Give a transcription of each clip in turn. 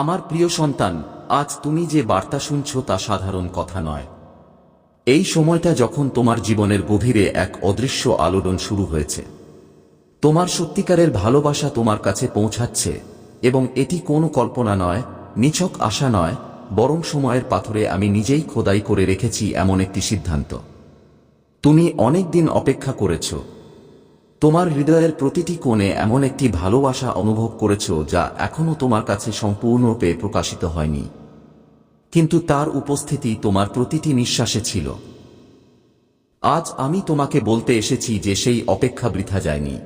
আমার প্রিয় সন্তান, আজ তুমি যে বার্তা শুনছ তা সাধারণ কথা নয়। এই সময়টা যখন তোমার জীবনের গভীরে এক অদৃশ্য আলোড়ন শুরু হয়েছে। তোমার সত্যিকারের ভালোবাসা তোমার কাছে পৌঁছাচ্ছে, এবং এটি কোনো কল্পনা নয়, নিছক আশা নয়, বরং সময়ের পাথরে আমি নিজেই খোদাই করে রেখেছি এমন একটি সিদ্ধান্ত। তুমি অনেক দিন অপেক্ষা করেছ তোমার হৃদয়ের প্রতিটি কোণে এমন একটি ভালোবাসা অনুভব করেছ যা এখনও তোমার কাছে সম্পূর্ণরূপে প্রকাশিত হয়নি। কিন্তু তার উপস্থিতি তোমার প্রতিটি নিঃশ্বাসে ছিল। আজ আমি তোমাকে বলতে এসেছি যে সেই অপেক্ষা বৃথা যায়নি।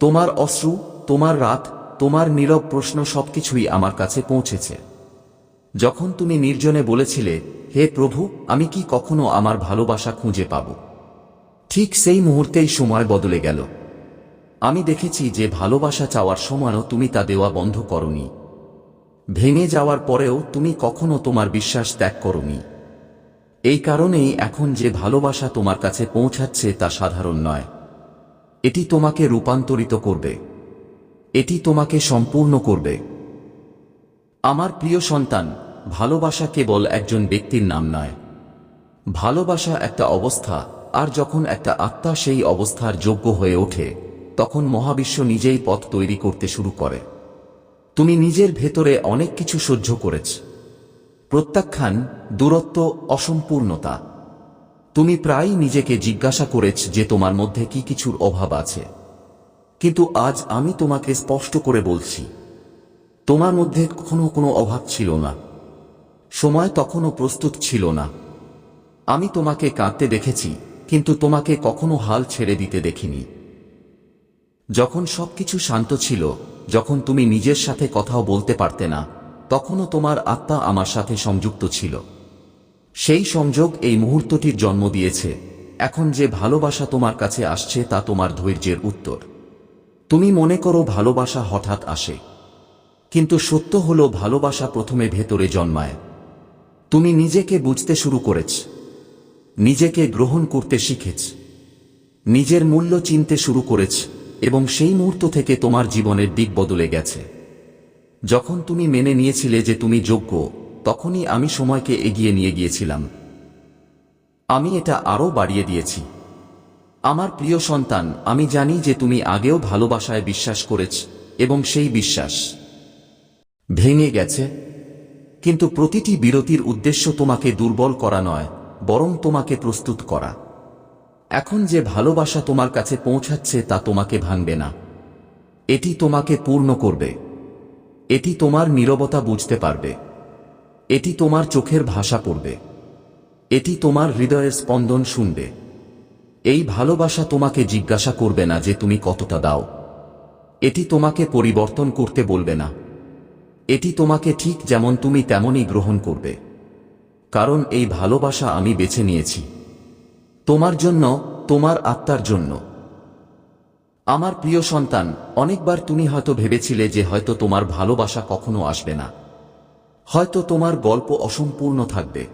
তোমার অশ্রু, তোমার রাত, তোমার নীরব প্রশ্ন সবকিছুই আমার কাছে পৌঁছেছে। যখন তুমি নির্জনে বলেছিলে, হে প্রভু, আমি কি কখনো আমার ভালোবাসা খুঁজে পাব? ঠিক সেই মুহূর্তেই সময় বদলে গেল। আমি দেখেছি যে ভালোবাসা চাওয়ার সময়ও তুমি তা দেওয়া বন্ধ করনি। ভেঙে যাওয়ার পরেও তুমি কখনো তোমার বিশ্বাস ত্যাগ করনি। এই কারণেই এখন যে ভালোবাসা তোমার কাছে পৌঁছাচ্ছে তা সাধারণ নয়। এটি তোমাকে রূপান্তরিত করবে। এটি তোমাকে সম্পূর্ণ করবে। আমার প্রিয় সন্তান, ভালোবাসা কেবল একজন ব্যক্তির নাম নয়। ভালোবাসা একটা অবস্থা আর যখন একটা আত্মা সেই অবস্থার যোগ্য হয়ে ওঠে, তখন মহাবিশ্ব নিজেই পথ তৈরি করতে শুরু করে। তুমি নিজের ভেতরে অনেক কিছু সহ্য করেছ। প্রত্যাখ্যান, দূরত্ব, অসম্পূর্ণতা। তুমি প্রায়ই নিজেকে জিজ্ঞাসা করেছ যে তোমার মধ্যে কি কিছুর অভাব আছে। কিন্তু আজ আমি তোমাকে স্পষ্ট করে বলছি, তোমার মধ্যে কখনো কোনো অভাব ছিল না। সময় তখনও প্রস্তুত ছিল না। আমি তোমাকে কাঁদতে দেখেছি কিন্তু তোমাকে কখনো হাল ছেড়ে দিতে দেখিনি। যখন সবকিছু শান্ত ছিল, যখন তুমি নিজের সাথে কথাও বলতে পারতে না, তখনও তোমার আত্মা আমার সাথে সংযুক্ত ছিল। সেই সংযোগ এই মুহূর্তটির জন্ম দিয়েছে। এখন যে ভালোবাসা তোমার কাছে আসছে তা তোমার ধৈর্যের উত্তর। তুমি মনে করো ভালোবাসা হঠাৎ আসে। কিন্তু সত্য হলো ভালোবাসা প্রথমে ভেতরে জন্মায়। তুমি নিজেকে বুঝতে শুরু করেছ। নিজেকে গ্রহণ করতে শিখেছ। নিজের মূল্য চিনতে শুরু করেছ এবং সেই মুহূর্ত থেকে তোমার জীবনের দিক বদলে গেছে। যখন তুমি মেনে নিয়েছিলে যে তুমি যোগ্য, তখনই আমি সময়কে এগিয়ে নিয়ে গিয়েছিলাম। আমি এটা আরও বাড়িয়ে দিয়েছি। আমার প্রিয় সন্তান, আমি জানি যে তুমি আগেও ভালোবাসায় বিশ্বাস করেছ এবং সেই বিশ্বাস ভেঙে গেছে। কিন্তু প্রতিটি বিরতির উদ্দেশ্য তোমাকে দুর্বল করা নয়। বরং তোমাকে প্রস্তুত করা। এখন যে ভালোবাসা তোমার কাছে পৌঁছাচ্ছে তা তোমাকে ভাঙবে না। এটি তোমাকে পূর্ণ করবে। এটি তোমার নীরবতা বুঝতে পারবে। এটি তোমার চোখের ভাষা পড়বে। এটি তোমার হৃদয়ের স্পন্দন শুনবে। এই ভালোবাসা তোমাকে জিজ্ঞাসা করবে না যে তুমি কতটা দাও। এটি তোমাকে পরিবর্তন করতে বলবে না। এটি তোমাকে ঠিক যেমন তুমি তেমনই গ্রহণ করবে। কারণ এই ভালোবাসা আমি বেছে নিয়েছি। তোমার জন্য, তোমার আত্মার জন্য। আমার প্রিয় সন্তান, অনেকবার তুমি হয়তো ভেবেছিলে যে হয়তো তোমার ভালোবাসা কখনো আসবে না। হয়তো তোমার গল্প অসম্পূর্ণ থাকবে।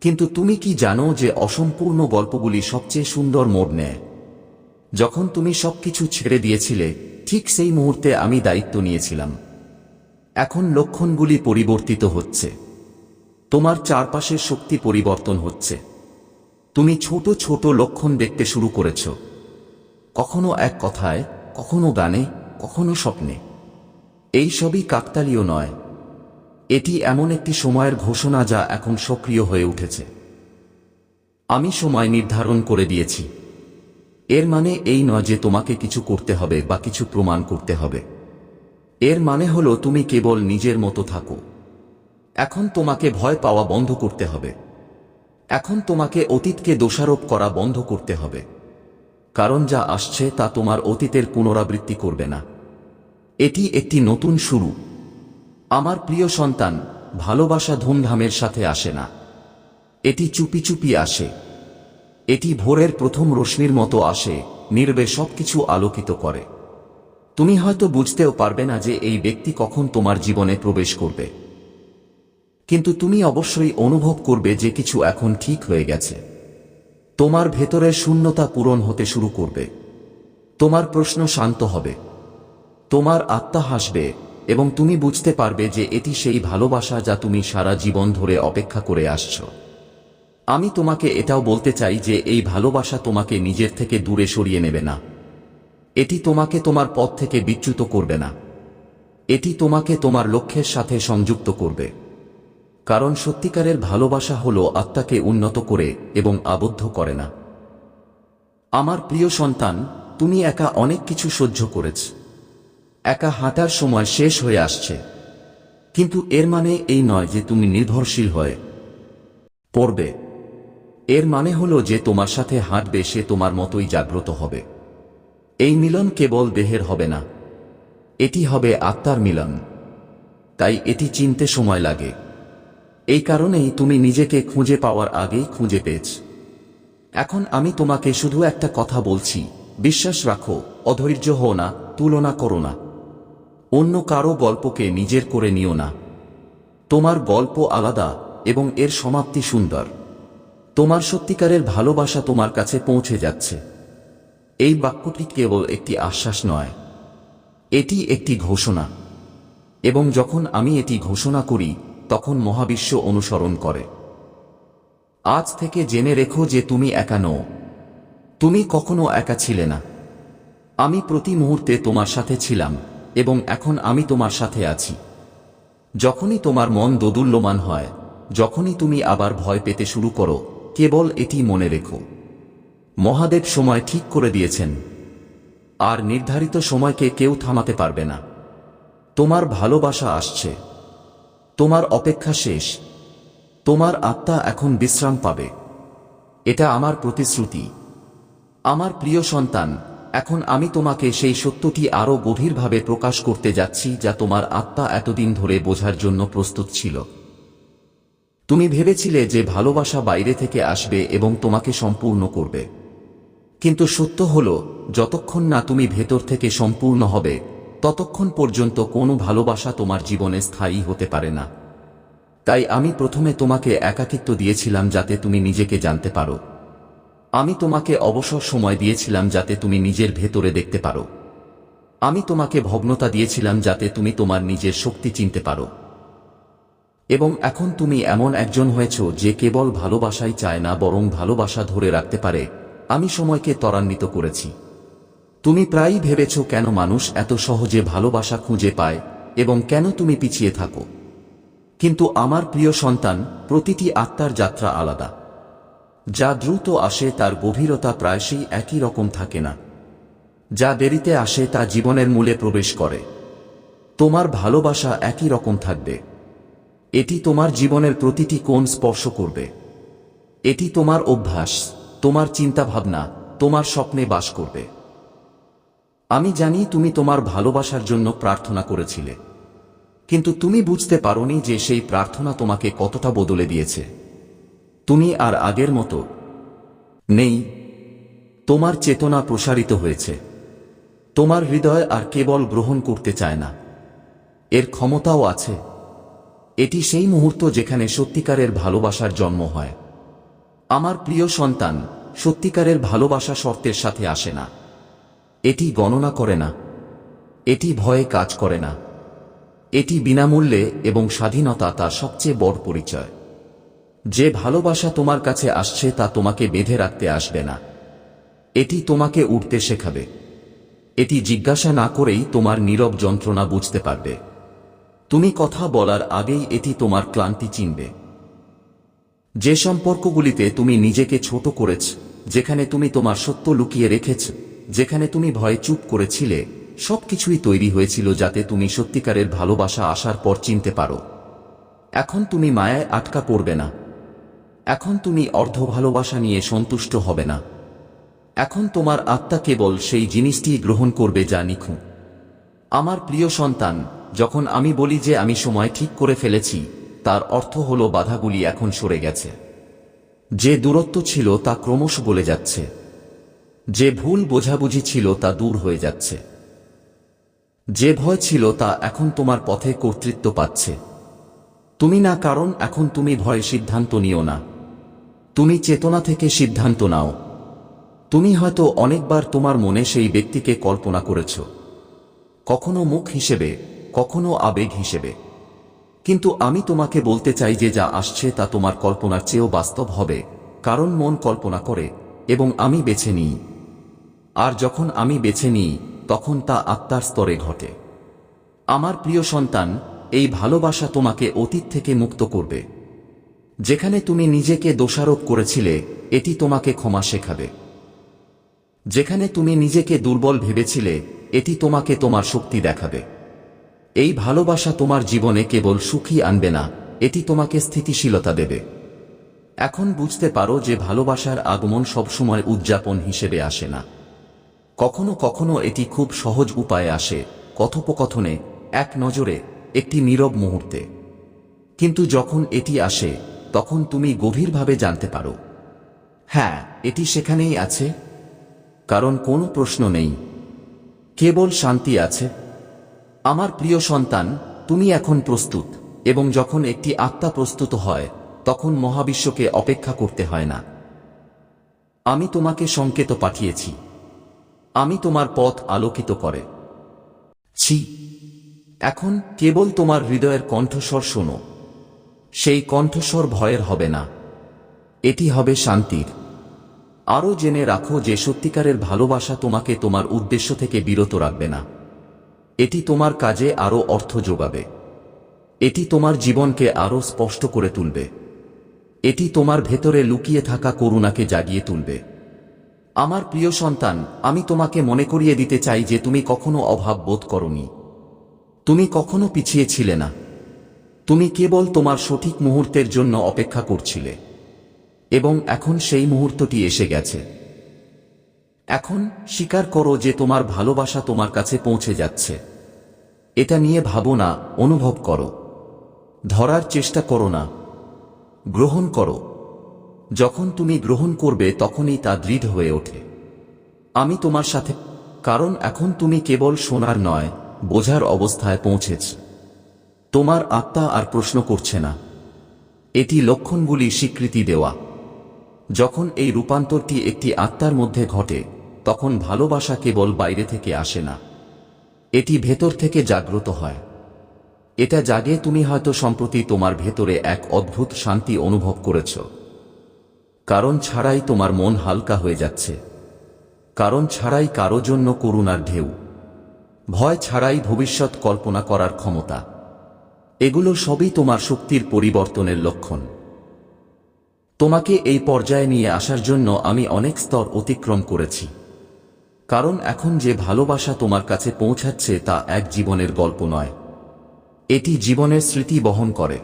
কিন্তু তুমি কি জানো যে অসম্পূর্ণ গল্পগুলি সবচেয়ে সুন্দর মোড় নেয়? যখন তুমি সব কিছু ছেড়ে দিয়েছিলে, ঠিক সেই মুহূর্তে আমি দায়িত্ব নিয়েছিলাম। এখন লক্ষণগুলি পরিবর্তিত হচ্ছে। তোমার চারপাশের শক্তি পরিবর্তন হচ্ছে। তুমি ছোট ছোট লক্ষণ দেখতে শুরু করেছ। কখনো এক কথায়, কখনো গানে, কখনো স্বপ্নে। এই সবই কাকতালীয় নয়। এটি এমন একটি সময়ের ঘোষণা যা এখন সক্রিয় হয়ে উঠেছে। আমি সময় নির্ধারণ করে দিয়েছি। এর মানে এই নয় যে তোমাকে কিছু করতে হবে বা কিছু প্রমাণ করতে হবে। এর মানে হলো তুমি কেবল নিজের মতো থাকো। এখন তোমাকে ভয় পাওয়া বন্ধ করতে হবে। এখন তোমাকে অতীতকে দোষারোপ করা বন্ধ করতে হবে। কারণ যা আসছে তা তোমার অতীতের পুনরাবৃত্তি করবে না। এটি একটি নতুন শুরু। আমার প্রিয় সন্তান, ভালোবাসা ধুমধামের সাথে আসে না। এটি চুপি চুপি আসে। এটি ভোরের প্রথম রশ্মির মতো আসে, নির্বে সবকিছু আলোকিত করে। তুমি হয়তো বুঝতেও পারবে না যে এই ব্যক্তি কখন তোমার জীবনে প্রবেশ করবে। কিন্তু তুমি অবশ্যই অনুভব করবে যে কিছু এখন ঠিক হয়ে গেছে। তোমার ভেতরের শূন্যতা পূরণ হতে শুরু করবে। তোমার প্রশ্ন শান্ত হবে। তোমার আত্মা হাসবে এবং তুমি বুঝতে পারবে যে এটি সেই ভালোবাসা যা তুমি সারা জীবন ধরে অপেক্ষা করে আসছ। আমি তোমাকে এটাও বলতে চাই যে এই ভালোবাসা তোমাকে নিজের থেকে দূরে সরিয়ে নেবে না। এটি তোমাকে তোমার পথ থেকে বিচ্যুত করবে না। এটি তোমাকে তোমার লক্ষ্যের সাথে সংযুক্ত করবে। কারণ সত্যিকারের ভালোবাসা হল আত্মাকে উন্নত করে এবং আবদ্ধ করে না। আমার প্রিয় সন্তান, তুমি একা অনেক কিছু সহ্য করেছ। একা হাঁটার সময় শেষ হয়ে আসছে। কিন্তু এর মানে এই নয় যে তুমি নির্ভরশীল হয়ে। পড়বে। এর মানে হলো যে তোমার সাথে হাঁটবে সে তোমার মতোই জাগ্রত হবে। এই মিলন কেবল দেহের হবে না। এটি হবে আত্মার মিলন। তাই এটি চিনতে সময় লাগে। এই কারণেই তুমি নিজেকে খুঁজে পাওয়ার আগেই খুঁজে পেয়েছ। এখন আমি তোমাকে শুধু একটা কথা বলছি, বিশ্বাস রাখো, অধৈর্য হও না, তুলনা করো না। অন্য কারও গল্পকে নিজের করে নিও না। তোমার গল্প আলাদা এবং এর সমাপ্তি সুন্দর। তোমার সত্যিকারের ভালোবাসা তোমার কাছে পৌঁছে যাচ্ছে। এই বাক্যটি কেবল একটি আশ্বাস নয়, এটি একটি ঘোষণা। এবং যখন আমি এটি ঘোষণা করি তখন মহাবিশ্ব অনুসরণ করে। আজ থেকে জেনে রেখো যে তুমি একা নও। তুমি কখনো একা ছিলে না। আমি প্রতি মুহূর্তে তোমার সাথে ছিলাম, এবং এখন আমি তোমার সাথে আছি। যখনই তোমার মন দোদুল্যমান হয়, যখনই তুমি আবার ভয় পেতে শুরু করো, কেবল এটি মনে রেখো। মহাদেব সময় ঠিক করে দিয়েছেন। আর নির্ধারিত সময়কে কেউ থামাতে পারবে না। তোমার ভালোবাসা আসছে। তোমার অপেক্ষা শেষ। তোমার আত্মা এখন বিশ্রাম পাবে। এটা আমার প্রতিশ্রুতি। আমার প্রিয় সন্তান, এখন আমি তোমাকে সেই সত্যটি আরও গভীরভাবে প্রকাশ করতে যাচ্ছি যা তোমার আত্মা এতদিন ধরে বোঝার জন্য প্রস্তুত ছিল। তুমি ভেবেছিলে যে ভালোবাসা বাইরে থেকে আসবে এবং তোমাকে সম্পূর্ণ করবে। কিন্তু সত্য হল, যতক্ষণ না তুমি ভেতর থেকে সম্পূর্ণ হবে ততক্ষণ পর্যন্ত কোনো ভালোবাসা তোমার জীবনে স্থায়ী হতে পারে না। তাই আমি প্রথমে তোমাকে একাকিত্ব দিয়েছিলাম যাতে তুমি নিজেকে জানতে পারো। আমি তোমাকে অবসর সময় দিয়েছিলাম যাতে তুমি নিজের ভেতরে দেখতে পারো। আমি তোমাকে ভগ্নতা দিয়েছিলাম যাতে তুমি তোমার নিজের শক্তি চিনতে পারো। এবং এখন তুমি এমন একজন হয়েছ যে কেবল ভালোবাসাই চায় না, বরং ভালোবাসা ধরে রাখতে পারে। আমি সময়কে ত্বরান্বিত করেছি। তুমি প্রায়ই ভেবেছ কেন মানুষ এত সহজে ভালোবাসা খুঁজে পায় এবং কেন তুমি পিছিয়ে থাকো। কিন্তু আমার প্রিয় সন্তান, প্রতিটি আত্মার যাত্রা আলাদা। যা দ্রুত আসে তার গভীরতা প্রায়শই একই রকম থাকে না। যা দেরিতে আসে তা জীবনের মূলে প্রবেশ করে। তোমার ভালোবাসা একই রকম থাকবে। এটি তোমার জীবনের প্রতিটি কোণ স্পর্শ করবে। এটি তোমার অভ্যাস, তোমার চিন্তাভাবনা, তোমার স্বপ্নে বাস করবে। আমি জানি তুমি তোমার ভালোবাসার জন্য প্রার্থনা করেছিলে। কিন্তু তুমি বুঝতে পারোনি যে সেই প্রার্থনা তোমাকে কতটা বদলে দিয়েছে। তুমি আর আগের মতো নেই। তোমার চেতনা প্রসারিত হয়েছে। তোমার হৃদয় আর কেবল গ্রহণ করতে চায় না। এর ক্ষমতাও আছে। এটি সেই মুহূর্ত যেখানে সত্যিকারের ভালোবাসার জন্ম হয়। আমার প্রিয় সন্তান, সত্যিকারের ভালোবাসা শর্তের সাথে আসে না। এটি গণনা করে না। এটি ভয়ে কাজ করে না। এটি বিনামূল্যে এবং স্বাধীনতা তার সবচেয়ে বড় পরিচয়। যে ভালোবাসা তোমার কাছে আসছে তা তোমাকে বেঁধে রাখতে আসবে না। এটি তোমাকে উঠতে শেখাবে। এটি জিজ্ঞাসা না করেই তোমার নীরব যন্ত্রণা বুঝতে পারবে। তুমি কথা বলার আগেই এটি তোমার ক্লান্তি চিনবে। যে সম্পর্কগুলিতে তুমি নিজেকে ছোট করেছ, যেখানে তুমি তোমার সত্য লুকিয়ে রেখেছ যেখানে তুমি ভয়ে চুপ করেছিলে, সবকিছুই তৈরি হয়েছিল যাতে তুমি সত্যিকারের ভালোবাসা আসার পর চিনতে পারো। এখন তুমি মায়ায় আটকা পড়বে না। এখন তুমি অর্ধ ভালোবাসা নিয়ে সন্তুষ্ট হবে না। এখন তোমার আত্মা কেবল সেই জিনিসটি গ্রহণ করবে যা নিখুঁ আমার প্রিয় সন্তান, যখন আমি বলি যে আমি সময় ঠিক করে ফেলেছি, তার অর্থ হল বাধাগুলি এখন সরে গেছে। যে দূরত্ব ছিল তা ক্রমশ বলে যাচ্ছে। যে ভুল বোঝাবুঝি ছিল তা দূর হয়ে যাচ্ছে। যে ভয় ছিল তা এখন তোমার পথে কর্তৃত্ব পাচ্ছে। তুমি না কারণ, এখন তুমি ভয়ে সিদ্ধান্ত নিও না। তুমি চেতনা থেকে সিদ্ধান্ত নাও। তুমি হয়তো অনেকবার তোমার মনে সেই ব্যক্তিকে কল্পনা করেছ। কখনো মুখ হিসেবে, কখনো আবেগ হিসেবে। কিন্তু আমি তোমাকে বলতে চাই যে যা আসছে তা তোমার কল্পনার চেয়েও বাস্তব হবে, কারণ মন কল্পনা করে, এবং আমি বেছে নিই। আর যখন আমি বেছে নিই, তখন তা আত্মার স্তরে ঘটে। আমার প্রিয় সন্তান, এই ভালোবাসা তোমাকে অতীত থেকে মুক্ত করবে। যেখানে তুমি নিজেকে দোষারোপ করেছিলে, এটি তোমাকে ক্ষমা শেখাবে। যেখানে তুমি নিজেকে দুর্বল ভেবেছিলে, এটি তোমাকে তোমার শক্তি দেখাবে। এই ভালোবাসা তোমার জীবনে কেবল সুখী আনবে না, এটি তোমাকে স্থিতিশীলতা দেবে। এখন বুঝতে পারো যে ভালোবাসার আগমন সবসময় উদযাপন হিসেবে আসে না। কখনো কখনো এটি খুব সহজ উপায়ে আসে কথোপকথনে এক নজরে একটি নীরব মুহূর্তে। কিন্তু যখন এটি আসে, তখন তুমি গভীরভাবে জানতে পারো। হ্যাঁ এটি সেখানেই আছে। কারণ কোনো প্রশ্ন নেই। কেবল শান্তি আছে। আমার প্রিয় সন্তান, তুমি এখন প্রস্তুত, এবং যখন একটি আত্মা প্রস্তুত হয়, তখন মহাবিশ্বকে অপেক্ষা করতে হয় না। আমি তোমাকে সংকেত পাঠিয়েছি। আমি তোমার পথ আলোকিত করে। ছি। এখন কেবল তোমার হৃদয়ের কণ্ঠস্বর শোনো। সেই কণ্ঠস্বর ভয়ের হবে না। এটি হবে শান্তির। আরও জেনে রাখো যে সত্যিকারের ভালোবাসা তোমাকে তোমার উদ্দেশ্য থেকে বিরত রাখবে না। এটি তোমার কাজে আরও অর্থ যোগাবে। এটি তোমার জীবনকে আরও স্পষ্ট করে তুলবে। এটি তোমার ভেতরে লুকিয়ে থাকা করুণাকে জাগিয়ে তুলবে। আমার প্রিয় সন্তান, আমি তোমাকে মনে করিয়ে দিতে চাই যে তুমি কখনো অভাব বোধ করনি। তুমি কখনো পিছিয়ে ছিলে না। তুমি কেবল তোমার সঠিক মুহূর্তের জন্য অপেক্ষা করছিলে। এবং এখন সেই মুহূর্তটি এসে গেছে। এখন স্বীকার করো যে তোমার ভালোবাসা তোমার কাছে পৌঁছে যাচ্ছে। এটা নিয়ে ভাবো না, অনুভব করো। ধরার চেষ্টা করো না। গ্রহণ করো। যখন তুমি গ্রহণ করবে তখনই তা দৃঢ় হয়ে ওঠে। আমি তোমার সাথে, কারণ এখন তুমি কেবল শোনার নয়, বোঝার অবস্থায় পৌঁছেছ। তোমার আত্মা আর প্রশ্ন করছে না। এটি লক্ষণগুলি স্বীকৃতি দেওয়া। যখন এই রূপান্তরটি একটি আত্মার মধ্যে ঘটে, তখন ভালোবাসা কেবল বাইরে থেকে আসে না। এটি ভেতর থেকে জাগ্রত হয়। এটা জাগে তুমি হয়তো সম্প্রতি তোমার ভেতরে এক অদ্ভুত শান্তি অনুভব করেছ। কারণ ছাড়াই তোমার মন হালকা হয়ে যাচ্ছে। কারণ ছাড়াই কারও জন্য করুণার ঢেউ। ভয় ছাড়াই ভবিষ্যৎ কল্পনা করার ক্ষমতা। এগুলো সবই তোমার শক্তির পরিবর্তনের লক্ষণ। তোমাকে এই পর্যায়ে নিয়ে আসার জন্য আমি অনেক স্তর অতিক্রম করেছি। কারণ এখন যে ভালোবাসা তোমার কাছে পৌঁছাচ্ছে তা এক জীবনের গল্প নয়। এটি জীবনের স্মৃতি বহন করে।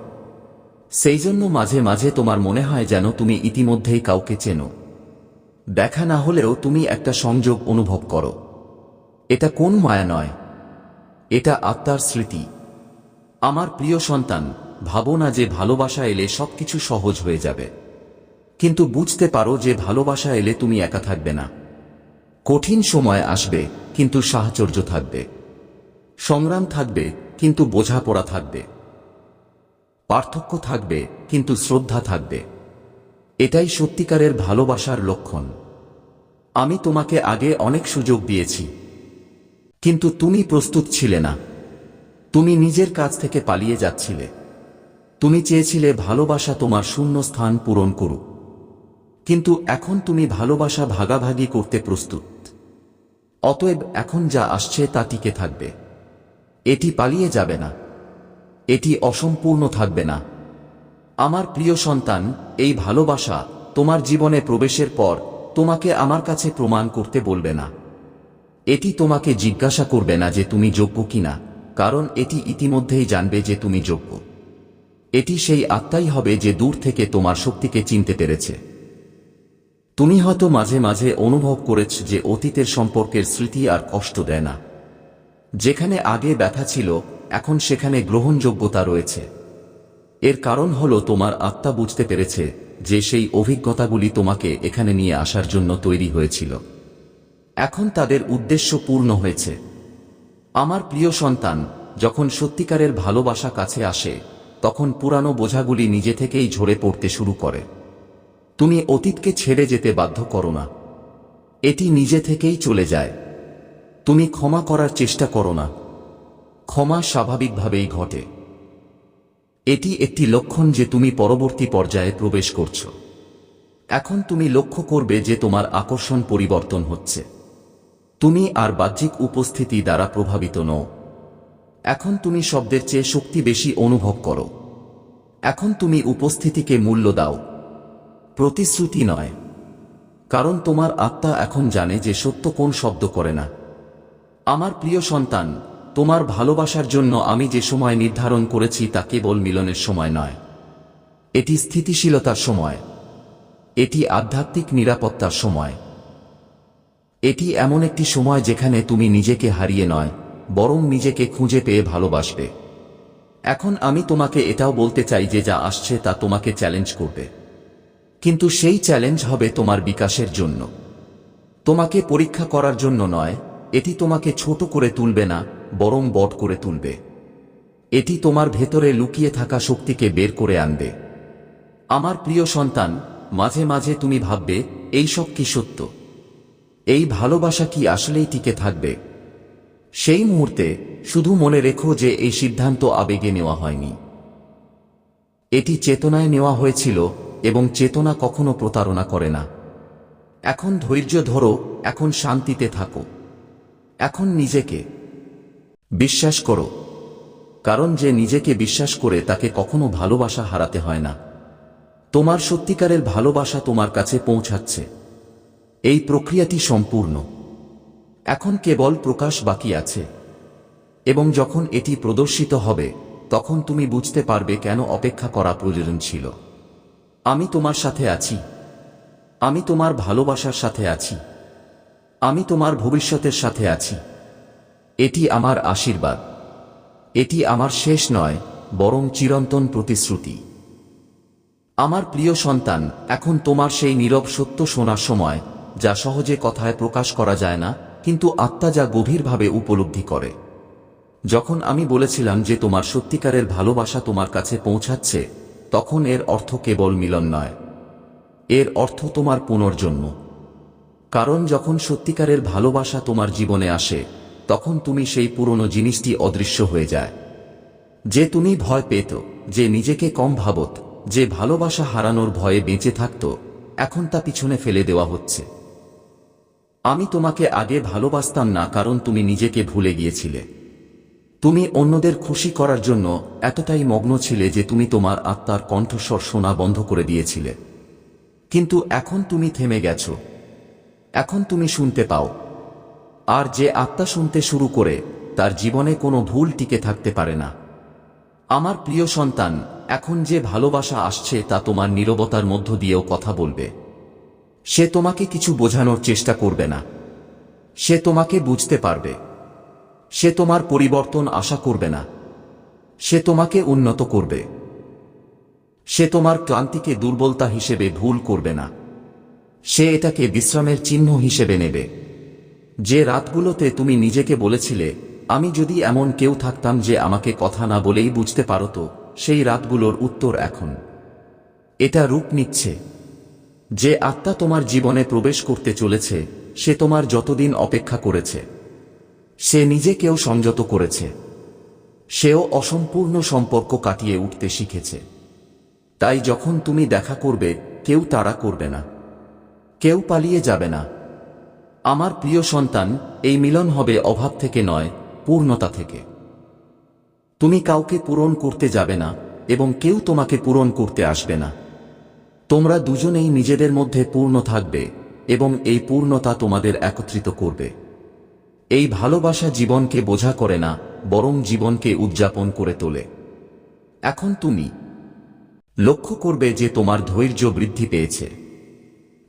সেই জন্য মাঝে মাঝে তোমার মনে হয় যেন তুমি ইতিমধ্যেই কাউকে চেনো। দেখা না হলেও তুমি একটা সংযোগ অনুভব করো। এটা কোন মায়া নয়? এটা আত্মার স্মৃতি। আমার প্রিয় সন্তান, ভাবো না যে ভালোবাসা এলে সবকিছু সহজ হয়ে যাবে। কিন্তু বুঝতে পারো যে ভালোবাসা এলে তুমি একা থাকবে না। কঠিন সময় আসবে, কিন্তু সাহচর্য থাকবে। সংগ্রাম থাকবে, কিন্তু বোঝাপড়া থাকবে। পার্থক্য থাকবে, কিন্তু শ্রদ্ধা থাকবে। এটাই সত্যিকারের ভালোবাসার লক্ষণ। আমি তোমাকে আগে অনেক সুযোগ দিয়েছি। কিন্তু তুমি প্রস্তুত ছিলে না। তুমি নিজের কাছ থেকে পালিয়ে যাচ্ছিলে। তুমি চেয়েছিলে ভালোবাসা তোমার শূন্য স্থান পূরণ করুক। কিন্তু এখন তুমি ভালোবাসা ভাগাভাগি করতে প্রস্তুত। অতএব এখন যা আসছে তা টিকে থাকবে। এটি পালিয়ে যাবে না। এটি অসম্পূর্ণ থাকবে না। আমার প্রিয় সন্তান, এই ভালোবাসা তোমার জীবনে প্রবেশের পর তোমাকে আমার কাছে প্রমাণ করতে বলবে না। এটি তোমাকে জিজ্ঞাসা করবে না যে তুমি যোগ্য কিনা, কারণ এটি ইতিমধ্যেই জানবে যে তুমি যোগ্য। এটি সেই আত্মাই হবে যে দূর থেকে তোমার শক্তিকে চিনতে পেরেছে। তুমি হয়তো মাঝে মাঝে অনুভব করেছ যে অতীতের সম্পর্কের স্মৃতি আর কষ্ট দেয় না। যেখানে আগে ব্যথা ছিল এখন সেখানে গ্রহণযোগ্যতা রয়েছে। এর কারণ হল তোমার আত্মা বুঝতে পেরেছে যে সেই অভিজ্ঞতাগুলি তোমাকে এখানে নিয়ে আসার জন্য তৈরি হয়েছিল। এখন তাদের উদ্দেশ্য পূর্ণ হয়েছে। আমার প্রিয় সন্তান, যখন সত্যিকারের ভালোবাসা কাছে আসে, তখন পুরানো বোঝাগুলি নিজে থেকেই ঝরে পড়তে শুরু করে। তুমি অতীতকে ছেড়ে যেতে বাধ্য করো না। এটি নিজে থেকেই চলে যায়। তুমি ক্ষমা করার চেষ্টা করো না। ক্ষমা স্বাভাবিকভাবেই ঘটে। এটি একটি লক্ষণ যে তুমি পরবর্তী পর্যায়ে প্রবেশ করছ। এখন তুমি লক্ষ্য করবে যে তোমার আকর্ষণ পরিবর্তন হচ্ছে। তুমি আর বাহ্যিক উপস্থিতি দ্বারা প্রভাবিত নও। এখন তুমি শব্দের চেয়ে শক্তি বেশি অনুভব করো। এখন তুমি উপস্থিতিকে মূল্য দাও। প্রতিশ্রুতি নয়। কারণ তোমার আত্মা এখন জানে যে সত্য কোন শব্দ করে না। আমার প্রিয় সন্তান তোমার ভালোবাসার জন্য আমি যে সময় নির্ধারণ করেছি তা কেবল মিলনের সময় নয়। এটি স্থিতিশীলতার সময়। এটি আধ্যাত্মিক নিরাপত্তার সময়। এটি এমন একটি সময় যেখানে তুমি নিজেকে হারিয়ে নয়, বরং নিজেকে খুঁজে পেয়ে ভালোবাসবে। এখন আমি তোমাকে এটাও বলতে চাই যে যা আসছে তা তোমাকে চ্যালেঞ্জ করবে। কিন্তু সেই চ্যালেঞ্জ হবে তোমার বিকাশের জন্য। তোমাকে পরীক্ষা করার জন্য নয়, এটি তোমাকে ছোট করে তুলবে না বরং বট করে তুলবে। এটি তোমার ভেতরে লুকিয়ে থাকা শক্তিকে বের করে আনবে। আমার প্রিয় সন্তান, মাঝে মাঝে তুমি ভাববে, এই সব কি সত্য? এই ভালোবাসা কি আসলেই টিকে থাকবে? সেই মুহূর্তে শুধু মনে রেখো যে এই সিদ্ধান্ত আবেগে নেওয়া হয়নি। এটি চেতনায় নেওয়া হয়েছিল এবং চেতনা কখনো প্রতারণা করে না। এখন ধৈর্য ধরো, এখন শান্তিতে থাকো। এখন নিজেকে বিশ্বাস করো। কারণ যে নিজেকে বিশ্বাস করে তাকে কখনো ভালোবাসা হারাতে হয় না। তোমার সত্যিকারের ভালোবাসা তোমার কাছে পৌঁছাচ্ছে। এই প্রক্রিয়াটি সম্পূর্ণ। এখন কেবল প্রকাশ বাকি আছে। এবং যখন এটি প্রদর্শিত হবে, তখন তুমি বুঝতে পারবে কেন অপেক্ষা করা প্রয়োজন ছিল। আমি তোমার সাথে আছি। আমি তোমার ভালোবাসার সাথে আছি। আমি তোমার ভবিষ্যতের সাথে আছি। এটি আমার আশীর্বাদ। এটি আমার শেষ নয়, বরং চিরন্তন প্রতিশ্রুতি। আমার প্রিয় সন্তান, এখন তোমার সেই নীরব সত্য শোনার সময়, যা সহজে কথায় প্রকাশ করা যায় না, কিন্তু আত্মা যা গভীরভাবে উপলব্ধি করে। যখন আমি বলেছিলাম যে তোমার সত্যিকারের ভালোবাসা তোমার কাছে পৌঁছাচ্ছে, তখন এর অর্থ কেবল মিলন নয়। এর অর্থ তোমার পুনর্জন্ম। কারণ যখন সত্যিকারের ভালোবাসা তোমার জীবনে আসে তখন তুমি সেই পুরনো জিনিসটি অদৃশ্য হয়ে যায়। যে তুমি ভয় পেত, যে নিজেকে কম ভাবত, যে ভালোবাসা হারানোর ভয়ে বেঁচে থাকত, এখন তা পিছনে ফেলে দেওয়া হচ্ছে। আমি তোমাকে আগে ভালোবাসতাম না কারণ তুমি নিজেকে ভুলে গিয়েছিলে। তুমি অন্যদের খুশি করার জন্য এতটাই মগ্ন ছিলে যে তুমি তোমার আত্মার কণ্ঠস্বর শোনা বন্ধ করে দিয়েছিলে। কিন্তু এখন তুমি থেমে গেছো। এখন তুমি শুনতে পাও। আর যে আত্মা শুনতে শুরু করে, তার জীবনে কোনো ভুল টিকে থাকতে পারে না। আমার প্রিয় সন্তান, এখন যে ভালোবাসা আসছে তা তোমার নীরবতার মধ্য দিয়েও কথা বলবে। সে তোমাকে কিছু বোঝানোর চেষ্টা করবে না। সে তোমাকে বুঝতে পারবে। সে তোমার পরিবর্তন আশা করবে না। সে তোমাকে উন্নত করবে। সে তোমার ক্লান্তিকে দুর্বলতা হিসেবে ভুল করবে না। সে এটাকে বিশ্রামের চিহ্ন হিসেবে নেবে। যে রাতগুলোতে তুমি নিজেকে বলেছিলে, আমি যদি এমন কেউ থাকতাম যে আমাকে কথা না বলেই বুঝতে পারত, সেই রাতগুলোর উত্তর এখন। এটা রূপ নিচ্ছে। যে আত্মা তোমার জীবনে প্রবেশ করতে চলেছে, সে তোমার যতদিন অপেক্ষা করেছে। সে নিজেকেও সংযত করেছে। সেও অসম্পূর্ণ সম্পর্ক কাটিয়ে উঠতে শিখেছে। তাই যখন তুমি দেখা করবে, কেউ তাড়া করবে না। কেউ পালিয়ে যাবে না। আমার প্রিয় সন্তান, এই মিলন হবে অভাব থেকে নয়, পূর্ণতা থেকে। তুমি কাউকে পূরণ করতে যাবে না, এবং কেউ তোমাকে পূরণ করতে আসবে না। তোমরা দুজনেই নিজেদের মধ্যে পূর্ণ থাকবে, এবং এই পূর্ণতা তোমাদের একত্রিত করবে। এই ভালোবাসা জীবনকে বোঝা করে না, বরং জীবনকে উদযাপন করে তোলে। এখন তুমি লক্ষ্য করবে যে তোমার ধৈর্য বৃদ্ধি পেয়েছে।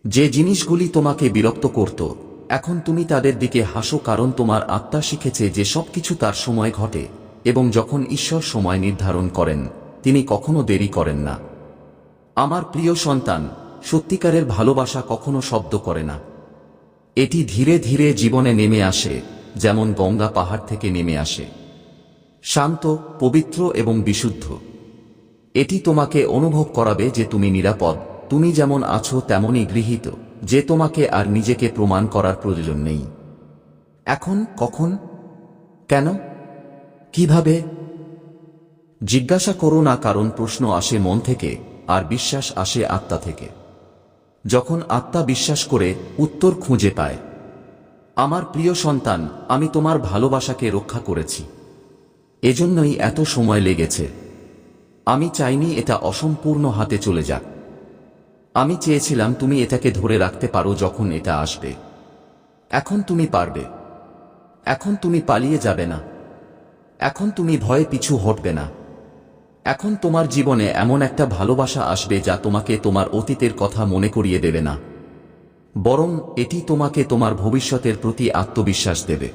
যে জিনিসগুলি তোমাকে বিরক্ত করত এখন তুমি তাদের দিকে হাসো কারণ তোমার আত্মা শিখেছে যে সবকিছু তার সময় ঘটে, এবং যখন ঈশ্বর সময় নির্ধারণ করেন, তিনি কখনো দেরি করেন না। আমার প্রিয় সন্তান, সত্যিকারের ভালোবাসা কখনো শব্দ করে না। এটি ধীরে ধীরে জীবনে নেমে আসে, যেমন গঙ্গা পাহাড় থেকে নেমে আসে। শান্ত, পবিত্র এবং বিশুদ্ধ। এটি তোমাকে অনুভব করাবে যে তুমি নিরাপদ, তুমি যেমন আছো তেমনই গৃহীত। যে তোমাকে আর নিজেকে প্রমাণ করার প্রয়োজন নেই। এখন, কখন? কেন? কীভাবে? জিজ্ঞাসা করো না কারণ প্রশ্ন আসে মন থেকে, আর বিশ্বাস আসে আত্মা থেকে। যখন আত্মা বিশ্বাস করে, উত্তর খুঁজে পায়। আমার প্রিয় সন্তান, আমি তোমার ভালোবাসাকে রক্ষা করেছি। এজন্যই এত সময় লেগেছে। আমি চাইনি এটা অসম্পূর্ণ হাতে চলে যাক। আমি চেয়েছিলাম তুমি এটাকে ধরে রাখতে পারো যখন এটা আসবে। এখন তুমি পারবে। এখন তুমি পালিয়ে যাবে না। এখন তুমি ভয়ে পিছু হটবে না। এখন তোমার জীবনে এমন একটা ভালোবাসা আসবে যা তোমাকে তোমার অতীতের কথা মনে করিয়ে দেবে না। বরং এটি তোমাকে তোমার ভবিষ্যতের প্রতি আত্মবিশ্বাস দেবে।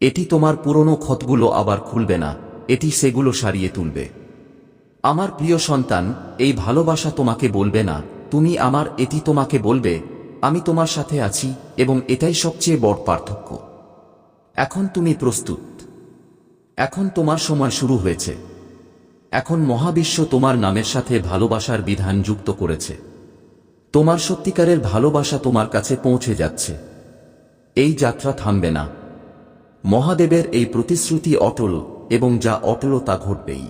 এটি তোমার পুরনো ক্ষতগুলো আবার খুলবে না। এটি সেগুলো সারিয়ে তুলবে। আমার প্রিয় সন্তান, এই ভালোবাসা তোমাকে বলবে না, তুমি আমার, এটি তোমাকে বলবে, আমি তোমার সাথে আছি, এবং এটাই সবচেয়ে বড় পার্থক্য। এখন তুমি প্রস্তুত। এখন তোমার সময় শুরু হয়েছে। এখন মহাবিশ্ব তোমার নামের সাথে ভালোবাসার বিধান যুক্ত করেছে। তোমার সত্যিকারের ভালোবাসা তোমার কাছে পৌঁছে যাচ্ছে। এই যাত্রা থামবে না। মহাদেবের এই প্রতিশ্রুতি অটল, এবং যা অটল তা ঘটবেই।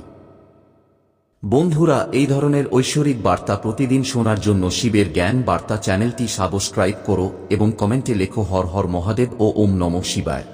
বন্ধুরা, এই ধরনের ঐশ্বরিক বার্তা প্রতিদিন শোনার জন্য শিবের জ্ঞান বার্তা চ্যানেলটি সাবস্ক্রাইব করো এবং কমেন্টে লেখো হর হর মহাদেব ও ওম নম শিবায়।